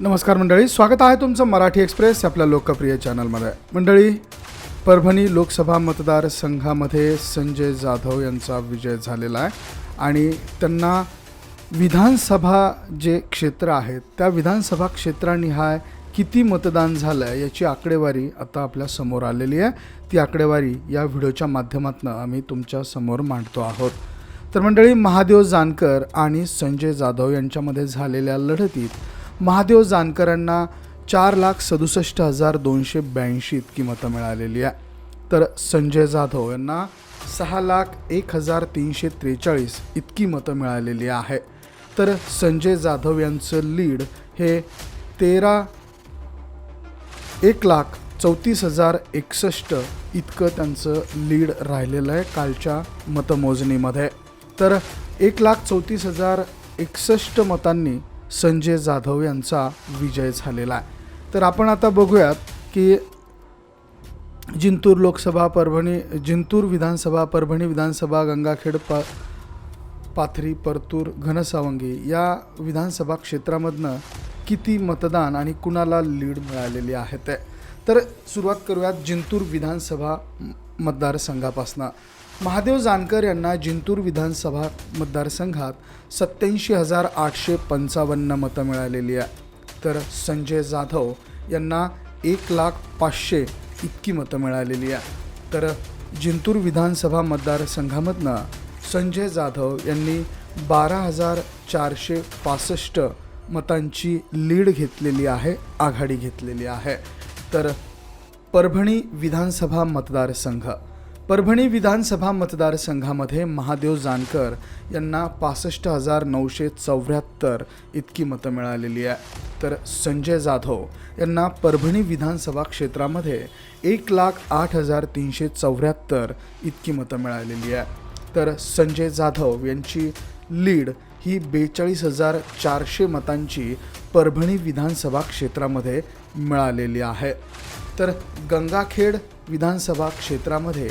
नमस्कार मंडळी स्वागत आहे तुमचं मराठी एक्सप्रेस आपल्या लोकप्रिय चॅनलमध्ये. मंडळी परभणी लोकसभा मतदारसंघामध्ये संजय जाधव यांचा विजय झालेला आहे आणि त्यांना विधानसभा जे क्षेत्र आहेत त्या विधानसभा क्षेत्रानिहाय किती मतदान झालं आहे याची आकडेवारी आता आपल्यासमोर आलेली आहे. ती आकडेवारी या व्हिडिओच्या माध्यमातून आम्ही तुमच्यासमोर मांडतो आहोत. तर मंडळी महादेव जानकर आणि संजय जाधव यांच्यामध्ये झालेल्या लढतीत महादेव जानकरांना चार लाख सदुसष्ट हजार दोनशे ब्याऐंशी इतकी मतं मिळालेली आहे. तर संजय जाधव यांना सहा लाख एक हजार तीनशे त्रेचाळीस इतकी मतं मिळालेली आहे. तर संजय जाधव यांचं लीड हे तेरा एक लाख चौतीस हजार एकसष्ट इतकं त्यांचं लीड राहिलेलं आहे कालच्या मतमोजणीमध्ये. तर एक लाख चौतीस हजार एकसष्ट मतांनी संजय जाधव यांचा विजय झालेला आहे. तर आपण आता बघूयात की जिंतूर लोकसभा परभणी जिंतूर विधानसभा परभणी विधानसभा गंगाखेड पा पाथरी परतूर घनसावंगी या विधानसभा क्षेत्रामधनं किती मतदान आणि कुणाला लीड मिळालेली आहे ते. तर सुरुवात करूयात जिंतूर विधानसभा मतदारसंघापासून. मतदारसंघापासनं महादेव जानकर यांना जिंतूर विधानसभा मतदारसंघात सत्याऐंशी हजार आठशे पंचावन्न मतं मिळालेली आहे. तर संजय जाधव यांना एक लाख पाचशे इतकी मतं मिळालेली आहे. तर जिंतूर विधानसभा मतदारसंघामधनं संजय जाधव यांनी बारा हजार चारशे पासष्ट मतांची लीड घेतलेली आहे आघाडी घेतलेली आहे. तर परभणी विधानसभा मतदारसंघ परभणी विधानसभा मतदारसंघामध्ये महादेव जानकर यांना पासष्ट हजार नऊशे चौऱ्याहत्तर इतकी मतं मिळालेली आहे. तर संजय जाधव यांना परभणी विधानसभा क्षेत्रामध्ये एक लाख आठ हजार तीनशे चौऱ्याहत्तर इतकी मतं मिळालेली आहे. तर संजय जाधव यांची लीड ही बेचाळीस हजार चारशे मतांची परभणी विधानसभा क्षेत्रामध्ये मिळालेली आहे. तर गंगाखेड विधानसभा क्षेत्रामध्ये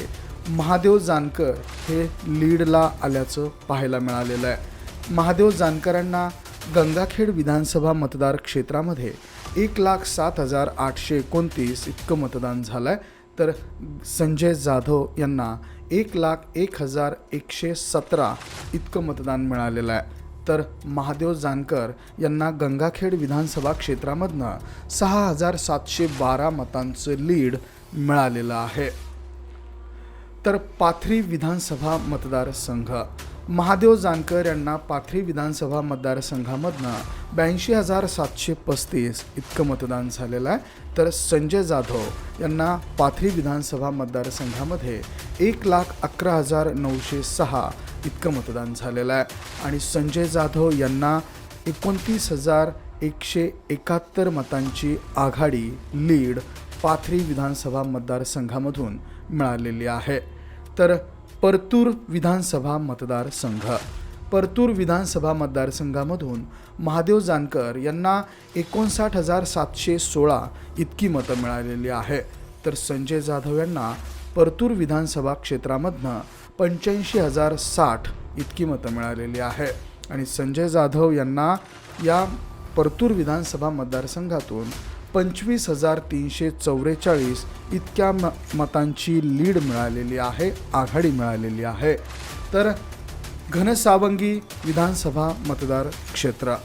महादेव जानकर हे लीडला आल्याचं पाहायला मिळालेलं आहे. महादेव जानकरांना गंगाखेड विधानसभा मतदार क्षेत्रामध्ये एक लाख सात हजार आठशे एकोणतीस इतकं मतदान झालं आहे तर संजय जाधव यांना एक लाख एक हजार एकशे सतरा इतकं मतदान मिळालेलं आहे. तर महादेव जानकर यांना गंगाखेड विधानसभा क्षेत्रामधनं सहा हजार सातशे बारा मतांचं लीड मिळालेलं आहे. तर पाथरी विधानसभा मतदारसंघ. महादेव जानकर यांना पाथरी विधानसभा मतदारसंघामधनं ब्याऐंशी हजार सातशे पस्तीस इतकं मतदान झालेलं आहे. तर संजय जाधव यांना पाथरी विधानसभा मतदारसंघामध्ये एक लाख अकरा हजार नऊशे सहा इतकं मतदान झालेलं आहे. आणि संजय जाधव यांना एकोणतीस हजार एकशे एकाहत्तर मतांची आघाडी लीड पाथरी विधानसभा मतदारसंघामधून मिळालेली आहे. तर परतूर विधानसभा मतदारसंघ. परतूर विधानसभा मतदारसंघामधून महादेव जानकर यांना एकोणसाठ हजार सातशे सोळा इतकी मतं मिळालेली आहे. तर संजय जाधव यांना परतूर विधानसभा क्षेत्रामधनं पंच्याऐंशी हजार साठ इतकी मतं मिळालेली आहे. आणि संजय जाधव यांना या परतूर विधानसभा मतदारसंघातून पंचवीस हजार तीनशे चौवेचाळीस इतक्या म मतांची लीड मिळालेली आहे आघाडी मिळालेली आहे. तर घनसावंगी विधानसभा मतदार क्षेत्र.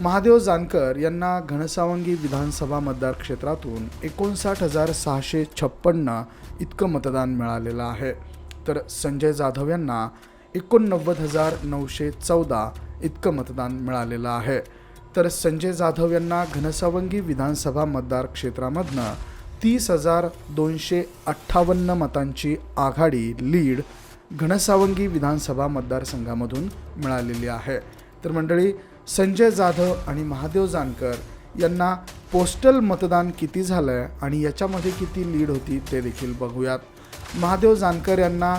महादेव जानकर यांना घनसावंगी विधानसभा मतदार क्षेत्रातून एकोणसाठ हजार सहाशे छप्पन्न इतकं मतदान मिळालेलं आहे. तर संजय जाधव यांना एकोणनव्वद हजार नऊशे चौदा इतकं मतदान मिळालेलं आहे. तर संजय जाधव यांना घनसावंगी विधानसभा मतदार क्षेत्रामधनं तीस हजार दोनशे अठ्ठावन्न मतांची आघाडी लीड घनसावंगी विधानसभा मतदारसंघामधून मिळालेली आहे. तर मंडळी संजय जाधव आणि महादेव जानकर यांना पोस्टल मतदान किती झालं आहे आणि याच्यामध्ये किती लीड होती ते देखील बघूयात. महादेव जानकर यांना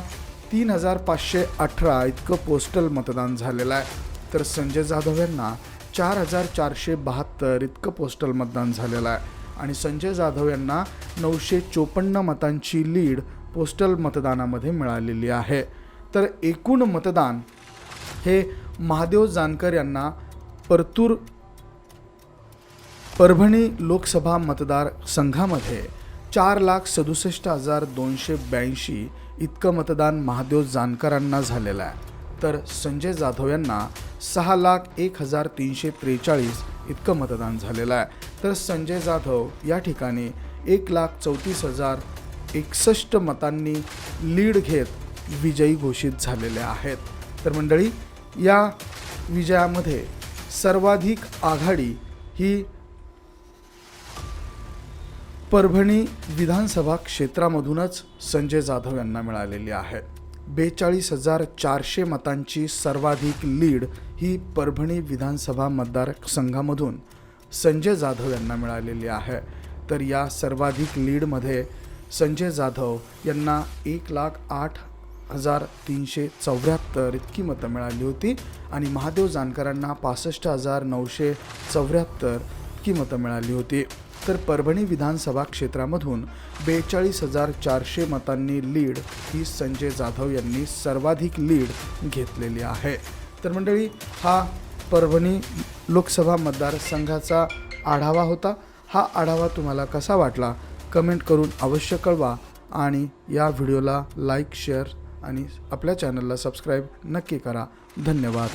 तीन हजार पाचशे अठरा इतकं पोस्टल मतदान झालेलं आहे. तर संजय जाधव यांना चार हजार चारशे बहात्तर इतकं पोस्टल मतदान झालेलं आहे. आणि संजय जाधव यांना नऊशे चोपन्न मतांची लीड पोस्टल मतदानामध्ये मिळालेली आहे. तर एकूण मतदान हे महादेव जानकर यांना परतूर परभणी लोकसभा मतदार संघामध्ये चार लाख सदुसष्ट हजार दोनशे ब्याऐंशी इतकं मतदान महादेव जानकरांना झालेलं आहे. तर संजय जाधव यांना सहा लाख एक हजार तीनशे त्रेचाळीस इतकं मतदान झालेलं आहे. तर संजय जाधव या ठिकाणी एक लाख चौतीस हजार एकसष्ट मतांनी लीड घेत विजयी घोषित झालेले आहेत. तर मंडळी या विजयामध्ये सर्वाधिक आघाडी ही परभणी विधानसभा क्षेत्रामधूनच संजय जाधव यांना मिळालेली आहे. बेचाळीस हजार चारशे मतांची सर्वाधिक लीड ही परभणी विधानसभा मतदारसंघामधून संजय जाधव यांना मिळालेली आहे. तर या सर्वाधिक लीडमध्ये संजय जाधव यांना एक लाख आठ हजार तीनशे चौऱ्याहत्तर इतकी मतं मिळाली होती आणि महादेव जानकरांना पासष्ट हजार नऊशे चौऱ्याहत्तर इतकी मतं मिळाली होती. तर परभणी विधानसभा क्षेत्रामधून बेचाळीस हजार चारशे मतांनी लीड ही संजय जाधव यांनी सर्वाधिक लीड घेतलेली आहे. तर मंडळी हा परभणी लोकसभा मतदारसंघाचा आढावा होता. हा आढावा तुम्हाला कसा वाटला? कमेंट करून अवश्य कळवा आणि या व्हिडिओला लाईक शेअर आणि आपल्या चॅनलला सबस्क्राईब नक्की करा. धन्यवाद.